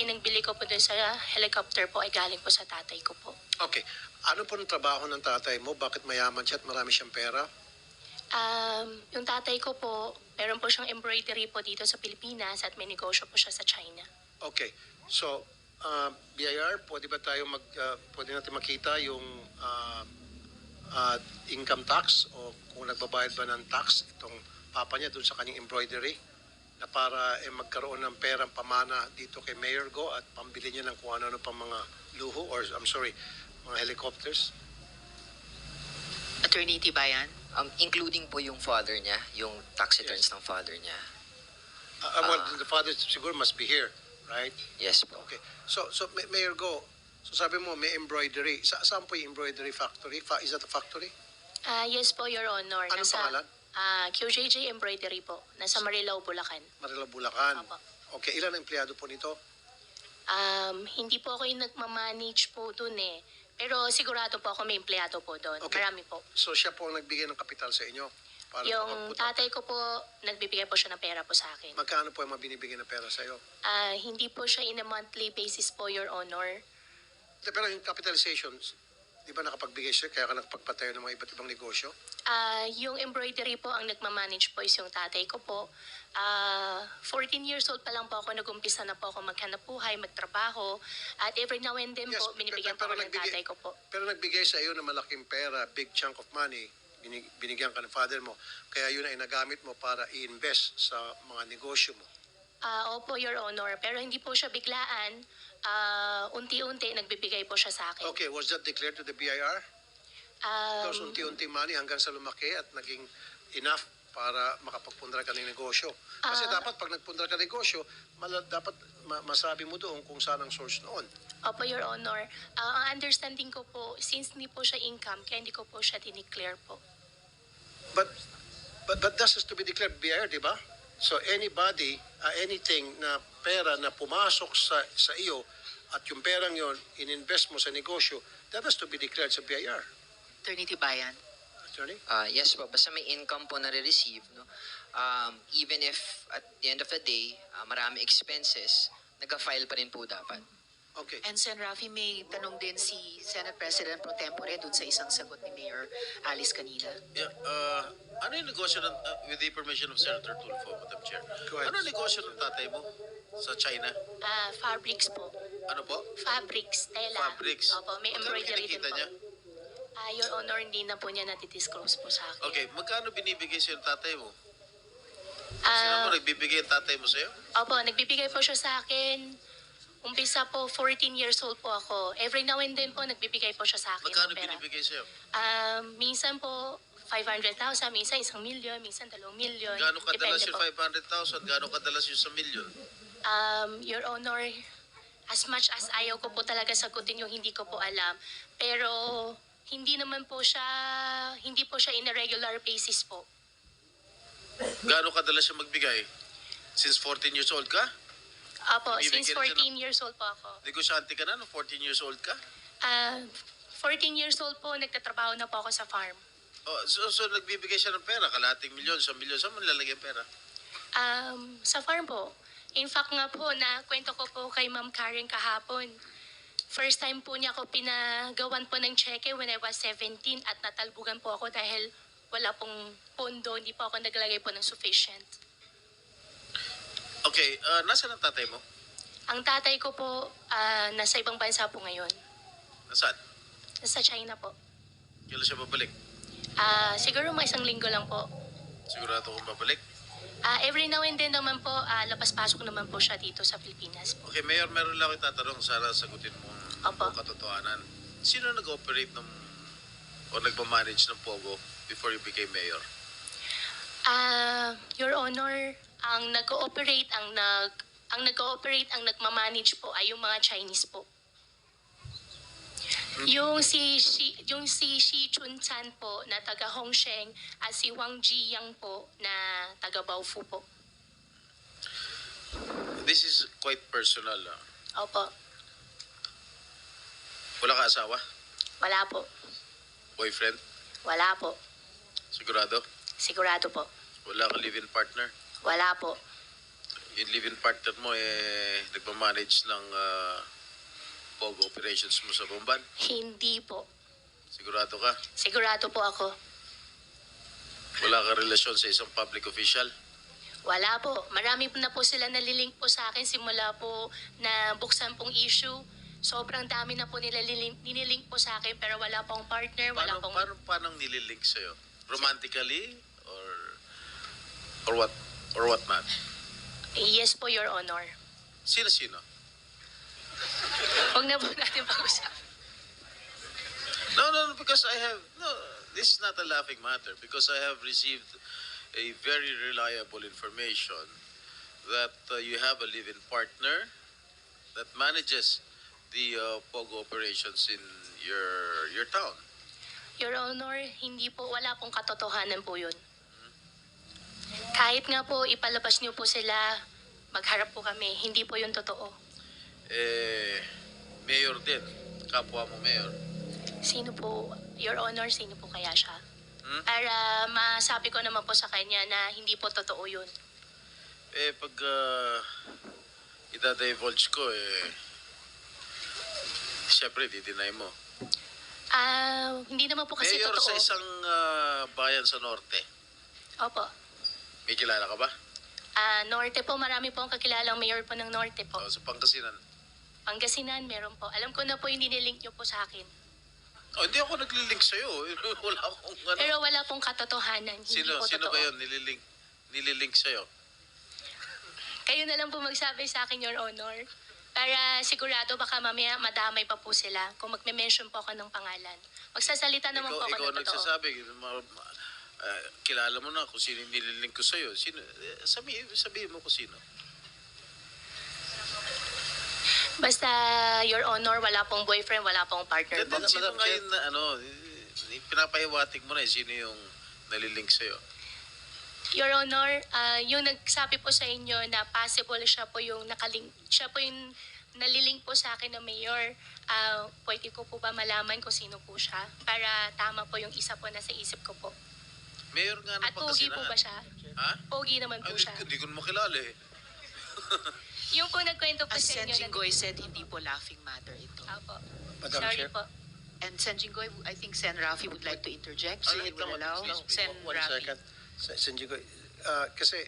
pinagbili ko po doon sa helicopter po ay galing po sa tatay ko po. Okay. Ano po ang trabaho ng tatay mo? Bakit mayaman siya at marami siyang pera? Um, yung tatay ko po, meron po siyang embroidery po dito sa Pilipinas at may negosyo po siya sa China. Okay. So, uh, BIR, pwede ba tayo mag, uh, pwede natin makita yung uh, uh, income tax o kung nagbabayad ba ng tax itong papa niya dun sa kanyang embroidery na para eh, magkaroon ng perang pamana dito kay Mayor Go at pambili niya ng kung ano-ano pang mga luho or I'm sorry, mga helicopters. Attorney Tibayan? Um, including po yung father niya, yung tax returns ng father niya. Uh, uh, well, Ah. the father siguro must be here, right? Yes po. Okay. So, so Ma- Mayor Go, so sabi mo may embroidery. Sa saan po yung embroidery factory? Fa is that a factory? Ah, yes po, Your Honor. Anong pangalan? Ah, QJJ Embroidery po. Nasa Marilao, Bulacan. Marila Bulacan. Opo. Okay, ilan ang empleyado po nito? Um, hindi po ako yung nagmamanage po doon eh. Pero sigurado po ako may empleyado po doon. Okay. Marami po. So siya po ang nagbigay ng kapital sa inyo? Para Yung makapagpunta- tatay ko po, nagbibigay po siya ng pera po sa akin. Magkano po yung mabinibigay na pera sa iyo? Ah, hindi po siya in a monthly basis po, Your Honor. Pero yung capitalization, di ba nakapagbigay siya kaya ka nakapagpatayo ng mga iba't ibang negosyo? Ah, yung embroidery po ang nagmamanage po is yung tatay ko po. Ah, 14 years old pa lang po ako, nag-umpisa na po ako maghanap buhay, magtrabaho. At every now and then Yes, po, binibigyan pero po ako ng nagbigay- tatay ko po. Pero nagbigay sa iyo ng malaking pera, big chunk of money, binig- binigyan ka ng father mo. Kaya yun ay nagamit mo para i-invest sa mga negosyo mo. Ah, opo, Your Honor. Pero hindi po siya biglaan. Ah, unti-unti nagbibigay po siya sa akin. Okay, was that declared to the BIR? Um, Tapos unti-unti money hanggang sa lumaki at naging enough para makapagpundar ka ng negosyo. Kasi Ah. dapat pag nagpundar ka ng negosyo, mala, dapat ma- masabi mo doon kung saan ang source noon. Opo, Your Honor. Ah, ang understanding ko po, since hindi po siya income, kaya hindi ko po siya dineclare po. But but but that has to be declared BIR, di ba? So anybody, uh, anything na pera na pumasok sa sa iyo at yung perang yon ininvest mo sa negosyo, that has to be declared sa BIR. Attorney Tibayan? Attorney? Ah, yes po, basta may income po na receive no? Um, even if at the end of the day, ah, marami expenses, nag-file pa rin po dapat. Okay. And Sen. Rafi, may tanong din si Senate President Pro Tempore dun sa isang sagot ni Mayor Alice kanina. Yeah, uh, ano yung negosyo ng, uh, with the permission of Senator Tulfo, Madam Chair? Go ahead. Ano yung negosyo ng tatay mo sa China? Ah, fabrics po. Ano po? Fabrics, tela. Fabrics. Opo, may Magkano embroidery din kinikita po. niya? Ah, Your Honor, hindi na po niya natidisclose po sa akin. Okay, magkano binibigay sa'yo ng tatay mo? Sino Ah, mo nagbibigay ang tatay mo sa'yo? opo, nagbibigay po siya sa akin. Umpisa po, 14 years old po ako. Every now and then po, nagbibigay po siya sa akin Magkano ng pera. binibigay sa'yo? Um, minsan po, 500,000, minsan isang milyon, minsan dalawang milyon. Gaano kadalas yung po. 500,000? Gaano kadalas yung sa milyon? Um, Your Honor, as much as ayaw ko po talaga sagutin yung hindi ko po alam, pero hindi naman po siya, hindi po siya in a regular basis po. Gaano kadalas yung magbigay? Since 14 years old ka? Apo, Bibigyan since siya ng- 14 years old po ako. Negosyante ka na no? 14 years old ka? Ah, 14 years old po, nagtatrabaho na po ako sa farm. Oh, so, so nagbibigay siya ng pera, kalating milyon, sa milyon, saan mo nilalagay ang pera? Um, sa farm po. In fact nga po, na kwento ko po kay Ma'am Karen kahapon. First time po niya ako pinagawan po ng cheque when I was 17 at natalbugan po ako dahil wala pong pondo, hindi po ako naglagay po ng sufficient. Okay, uh, nasaan ang tatay mo? Ang tatay ko po, ah, nasa ibang bansa po ngayon. Nasaan? Nasa China po. Kailan siya babalik? Ah, siguro mga isang linggo lang po. Sigurado kung babalik? Ah, every now and then naman po, ah, labas-pasok naman po siya dito sa Pilipinas po. Okay, Mayor, meron lang akong tatanong. Sana sagutin mo ang Opo. buong katotohanan. Sino nag-operate ng o nagmamanage ng Pogo before you became mayor? Ah, Your Honor, ang nag-ooperate, ang nag ang nag-ooperate, ang nagmamanage po ay yung mga Chinese po. Yung si Shi, yung si Shi Chun Chan po na taga Hongsheng at si Wang Jiyang po na taga Baofu po. This is quite personal. ah. Opo, Wala ka asawa? wala po. Boyfriend? Wala po. Sigurado? Sigurado po. Wala ka live-in partner? Wala po. yung live-in partner mo eh nagmamanage ng uh, POGO operations mo sa Bomban? Hindi po. Sigurado ka? Sigurado po ako. Wala ka relasyon sa isang public official? Wala po. Marami po na po sila nalilink po sa akin simula po na buksan pong issue. Sobrang dami na po nila lilink, nililink po sa akin pero wala pong partner, wala Paano, pong... paano, paano nililink sa'yo? Romantically? Or, or what? Or what not? Yes po, Your Honor. Sino-sino? Huwag na po natin pag-usapan. No, no, no, because I have, no, this is not a laughing matter because I have received a very reliable information that uh, you have a live-in partner that manages the uh, POGO operations in your your town. Your Honor, hindi po, wala pong katotohanan po yun. Kahit nga po ipalabas niyo po sila, magharap po kami, hindi po yun totoo. Eh, mayor din. Kapwa mo mayor. Sino po, Your Honor, sino po kaya siya? Hmm? Para masabi ko naman po sa kanya na hindi po totoo yun. Eh, pag uh, ida-divulge ko, eh, siyempre, di-deny mo. Ah, hindi naman po kasi mayor totoo. sa isang uh, bayan sa norte. Opo. May kilala ka ba? Ah, Norte po, marami po ang kakilalang mayor po ng Norte po. O, sa Pangasinan. Pangasinan, meron po. Alam ko na po yung nililink niyo po sa akin. Oh, hindi ako naglilink sa'yo. Wala akong ano. Pero wala pong katotohanan. Hindi sino, po sino totoo. ba yun nililink, nililink sa'yo? Kayo na lang po magsabi sa akin, Your Honor. Para sigurado baka mamaya madamay pa po sila kung magme-mention po ako ng pangalan. Magsasalita naman ikaw po ako ikaw ng totoo. nagsasabi. ma- ma- ah, kilala mo na kung sino yung nililink ko sa'yo. Sino, eh, sabi, sabihin mo kung sino. Basta, Your Honor, wala pong boyfriend, wala pong partner po. Then, sino ngayon na ano, pinapahiwatig mo na eh, sino yung nalilink sa'yo. Your Honor, ah, yung nagsabi po sa inyo na possible siya po yung nakaling, siya po yung nalilink po sa akin na mayor, ah, pwede ko po ba malaman kung sino po siya? Para tama po yung isa po na sa isip ko po. Mayor nga ng At pogi po Pangasinan. ba siya? Ha? Pogi naman po Ay, siya. hindi ko naman kilala eh. Yung po nagkwento po As sa Sen inyo na... Jinggoy said, hindi po laughing matter ito. Opo. Madam Sorry Chair. po. And Sen Jinggoy, I think Sen Rafi would like to interject. Ah, So you will lang, allow. Sen One Rafi. second. Sa Senjigo, uh, kasi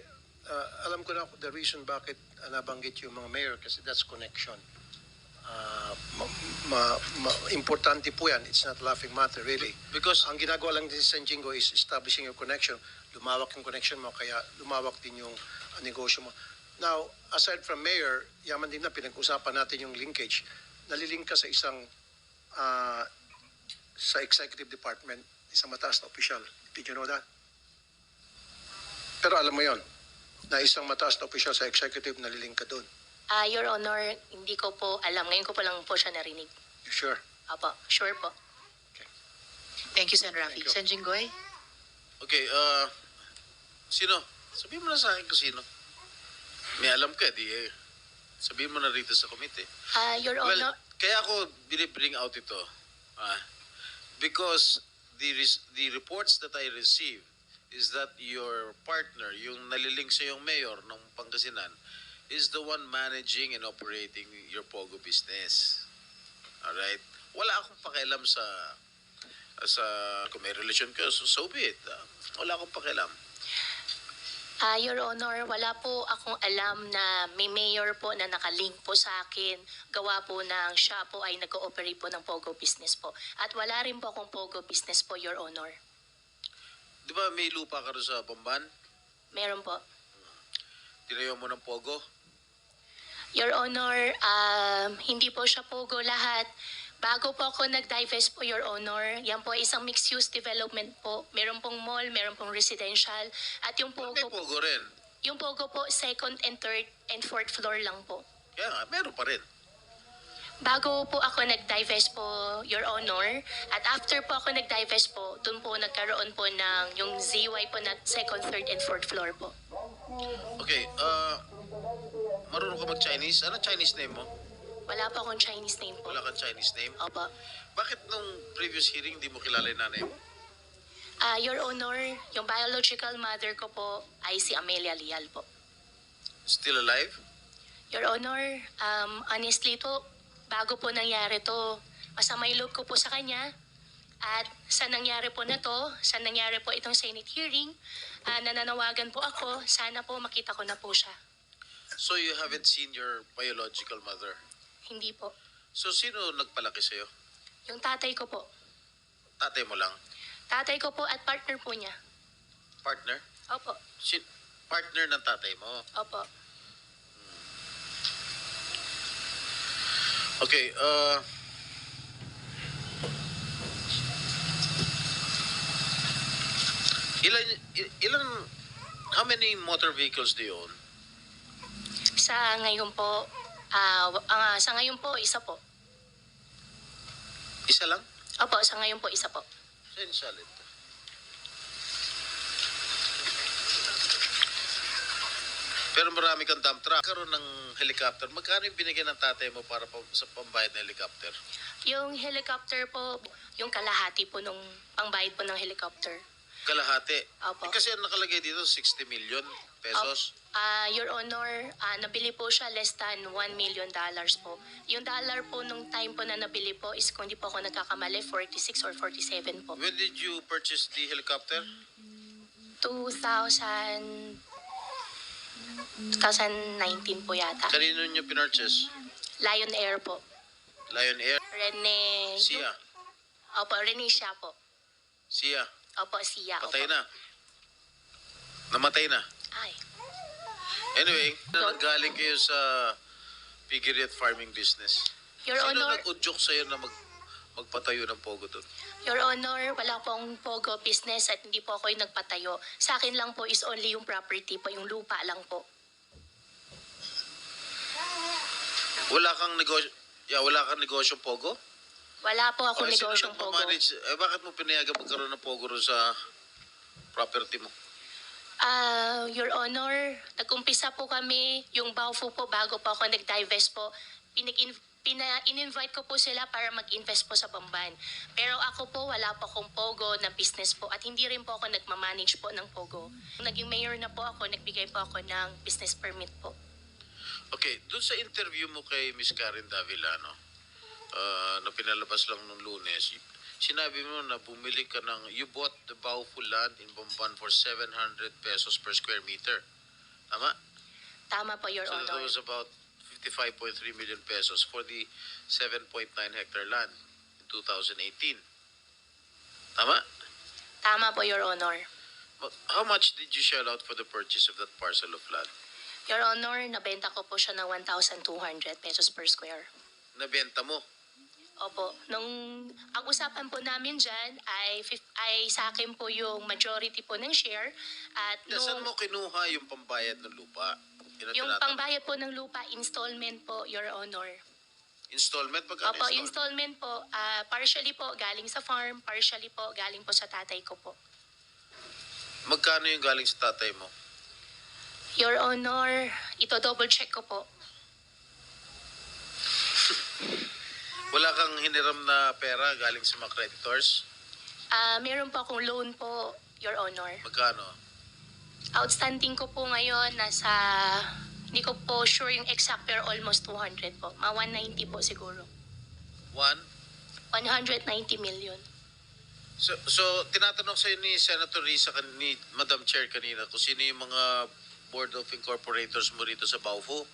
uh, alam ko na the reason bakit uh, nabanggit yung mga mayor kasi that's connection. Uh, ma, ma, ma- importante po yan. It's not laughing matter, really. Because Ang ginagawa lang din si Senjingo is establishing your connection. Lumawak yung connection mo, kaya lumawak din yung negosyo mo. Now, aside from mayor, yaman din na pinag-usapan natin yung linkage. Nalilink ka sa isang uh, sa executive department, isang mataas na opisyal. Did you know that? Pero alam mo yon na isang mataas na opisyal sa executive nalilink ka doon. Ah, Your Honor, hindi ko po alam. Ngayon ko pa lang po siya narinig. You sure? Opo, sure po. Thank you, Sen Rafi. Thank you. Sen Jinggoy? Okay, uh, sino? Sabihin mo na sa akin kung sino. May alam ka, di eh. Sabihin mo na rito sa committee. Ah, Your Well, Honor, kaya ako binibring out ito. Ah, because the, res- the reports that I received is that your partner, yung nalilink sa yung mayor ng Pangasinan, is the one managing and operating your Pogo business. Alright? Wala akong pakialam sa sa kung may relasyon ka, so, so be it. Ah, wala akong pakialam. Ah, Your Honor, wala po akong alam na may mayor po na nakalink po sa akin. Gawa po ng siya po ay nag-ooperate po ng Pogo business po. At wala rin po akong Pogo business po, Your Honor. Di ba may lupa ka rin sa Bamban? Meron po. Tinayo mo ng Pogo? Your Honor, um, hindi po siya Pogo lahat. Bago po ako nag-divest po, Your Honor, yan po ay isang mixed-use development po. Meron pong mall, meron pong residential. At yung May Pogo, Pogo rin. yung Pogo po, second and third and fourth floor lang po. Kaya nga, meron pa rin. Bago po ako nag-divest po, Your Honor, at after po ako nag-divest po, dun po nagkaroon po ng yung ZY po na second, third, and fourth floor po. Okay, uh, marunong ka mag-Chinese? Ano Chinese name mo? Wala po akong Chinese name po. Wala kang Chinese name? Opo. Bakit nung previous hearing di mo kilala yung nanay mo? Ah, Your Honor, yung biological mother ko po ay si Amelia Lial po. Still alive? Your Honor, um, honestly to, bago po nangyari to, masama yung loob ko po sa kanya. At sa nangyari po na to, sa nangyari po itong Senate hearing, ah, nananawagan po ako, sana po makita ko na po siya. So you haven't seen your biological mother? Hindi po. So sino nagpalaki sa'yo? Yung tatay ko po. Tatay mo lang? Tatay ko po at partner po niya. Partner? Opo, Si partner ng tatay mo? opo. Okay, uh... Ilan, ilan, how many motor vehicles do you own? Sa ngayon po, ah, w- ah, sa ngayon po, isa po. Isa lang? Opo, sa ngayon po, isa po. Sensalit. Pero marami kang dump truck. Karoon ng helicopter. Magkano yung binigyan ng tatay mo para pa, sa pambayad ng helicopter? Yung helicopter po, yung kalahati po nung pangbayad po ng helicopter. Kalahati. Opo. Eh, kasi ang nakalagay dito, 60 million pesos. Ah, Your Honor, ah, nabili po siya less than 1 million dollars po. Yung dollar po nung time po na nabili po is kung di po ako nagkakamali, 46 or 47 po. When did you purchase the helicopter? 2000... 2019 po yata. Kanino nyo pinurchase? Lion Air po. Lion Air? Rene... Sia. Opo, Rene siya po. Sia. Opo, siya. Opo. Patay na. Namatay na. Ay. Anyway, na nanggaling kayo sa piggery at farming business. Your Sino Honor, nag-udyok sa'yo na mag, magpatayo ng pogo doon? Your Honor, wala pong Pogo business at hindi po ako yung nagpatayo. Sa akin lang po is only yung property po, yung lupa lang po. Wala kang negosyo, yeah, wala kang negosyo pogo? Wala po ako O, sino negosyong Pogo. nagmamanage? Eh, bakit mo pinayagan magkaroon ng pogo ron sa property mo? Ah, Your Honor, nag-umpisa po kami, yung Baofu po, bago po ako nag-divest po, pinik pina, in-invite ko po sila para mag-invest po sa Bamban. Pero ako po, wala po akong Pogo na business po at hindi rin po ako nagmamanage po ng Pogo. Nung Naging mayor na po ako, nagbigay po ako ng business permit po. Okay, doon sa interview mo kay Miss Karen Davila, no? Ah, na pinalabas lang nung lunes, sinabi mo na bumili ka ng, you bought the Baofu land in Bamban for 700 pesos per square meter. Tama? Tama po, Your So that Honor. was about 55.3 million pesos for the 7.9 hectare land in 2018. Tama? Tama po, Your Honor. But How much did you shell out for the purchase of that parcel of land? Your Honor, nabenta ko po siya ng 1,200 pesos per square. Nabenta mo. Opo, nung ang usapan po namin dyan ay, fif- ay sa akin po yung majority po ng share at Saan nung, mo kinuha yung pambayad ng lupa? Yun ang yung tinatanong. pangbayad po ng lupa, installment po, Your Honor. Installment? Magkano Opo, installment? installment po, ah, partially po galing sa farm, partially po galing po sa tatay ko po. Magkano yung galing sa tatay mo? Your Honor, ito double check ko po. Wala kang hiniram na pera galing sa mga creditors? Ah, meron po akong loan po, Your Honor. Magkano? Outstanding ko po ngayon nasa, hindi ko po sure yung exact pero almost 200 po. Mga 190 po siguro. One? 190 million. So, so tinatanong sa'yo ni Senator Risa, kan- ni Madam Chair kanina, kung sino yung mga Board of Incorporators mo rito sa Baofu.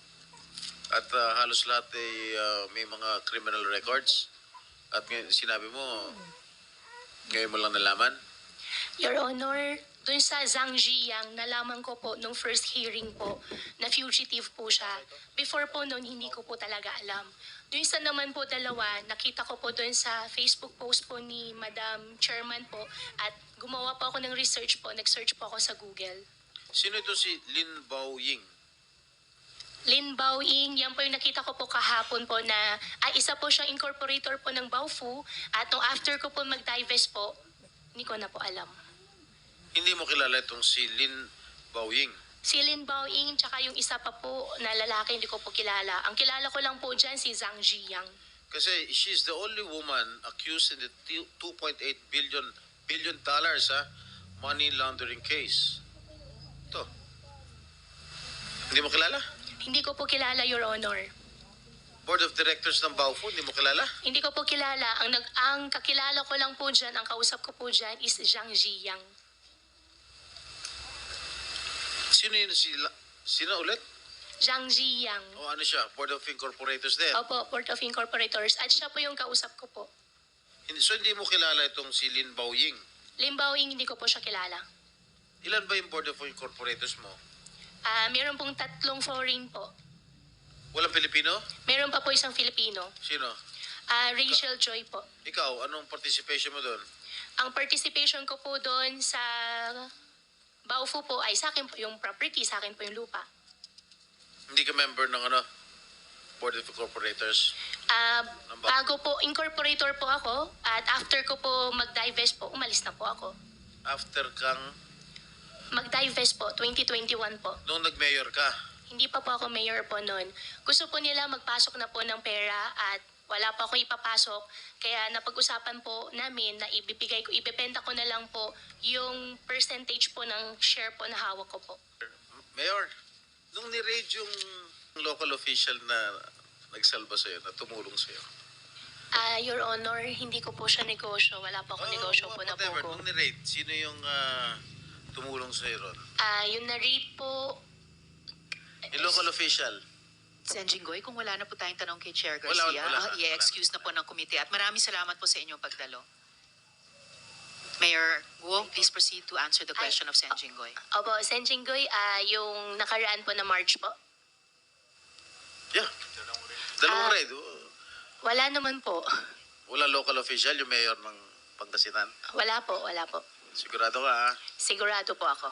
At ah, halos lahat ay ah, may mga criminal records. At ngayon, sinabi mo, ngayon mo lang nalaman. Your Honor, dun sa Zhang Ziyang, nalaman ko po nung first hearing po na fugitive po siya. Before po noon, hindi ko po talaga alam. Dun sa naman po dalawa, nakita ko po dun sa Facebook post po ni Madam Chairman po at gumawa po ako ng research po, nag-search po ako sa Google. Sino ito si Lin Bao Ying? Lin Bao Ying, yan po yung nakita ko po kahapon po na, ay isa po siyang incorporator po ng Baofu at nung after ko po mag-divest po, hindi ko na po alam. Hindi mo kilala itong si Lin Bao Ying. Si Lin Bao Ying, tsaka yung isa pa po na lalaki, hindi ko po kilala. Ang kilala ko lang po dyan si Zhang Ziyang. Kasi she's the only woman accused in the t- 2.8 billion billion dollars ha, money laundering case. Ito. Hindi mo kilala? Hindi ko po kilala, Your Honor. Board of Directors ng Baofu, hindi mo kilala? Hindi ko po kilala. Ang, nag, ang kakilala ko lang po dyan, ang kausap ko po dyan is Zhang Ziyang. Sino yun sila? Sino ulit? Zhang Ziyang. O ano siya? Board of Incorporators din? Opo, Board of Incorporators. At siya po yung kausap ko po. Hindi, so hindi mo kilala itong si Lin Baoying? Lim Baoing, hindi ko po siya kilala. Ilan ba yung Board of Incorporators mo? Ah, meron pong tatlong foreign po. Walang Pilipino? Meron pa po isang Filipino. Sino? Ah, Rachel Joy po. Ikaw, anong participation mo doon? Ang participation ko po doon sa Baofu po ay sa akin po yung property, sa akin po yung lupa. Hindi ka member ng ano? Board of Incorporators? Ah, bago po, incorporator po ako at after ko po mag-divest po, umalis na po ako. After kang, Mag-divest po, 2021 po. nung nag-mayor ka, Hindi pa po ako mayor po noon. Gusto po nila magpasok na po ng pera at wala pa akong ipapasok. Kaya napag-usapan po namin na ibibigay ko, ibebenta ko na lang po yung percentage po ng share po na hawak ko po. Mayor, nung ni-raid yung local official na nagsalba sa'yo, na tumulong sa'yo. Ah, Your Honor, hindi ko po siya negosyo. Wala po ako Oh, negosyo po na whatever, po nung ni-raid, sino yung ah, tumulong sa'yo ron? Ah, yung na-rate po, Yung local official. Sen Jinggoy, kung wala na po tayong tanong kay Chair Wala, Garcia, wala na, ah, i-excuse na po ng komite. At maraming salamat po sa inyong pagdalo. Mayor Guo, please proceed to answer the question of Sen Jinggoy. Opo, Sen Jinggoy, ah, yung nakaraan po na March po. Yeah. Dalawang Ah. raid. Oh, Wala naman po. Wala local official, yung mayor ng Pangasinan. Wala po, wala po. Sigurado ka, ha? Sigurado po ako.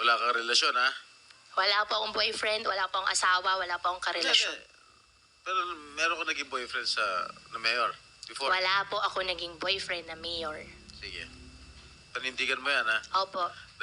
Wala kang relasyon, ha? Wala po akong boyfriend, wala po akong asawa, wala po akong karelasyon. Hindi, hindi. Pero meron ka naging boyfriend sa na mayor before? Wala po ako naging boyfriend na mayor. Sige. Panindigan mo yan, ha? Opo.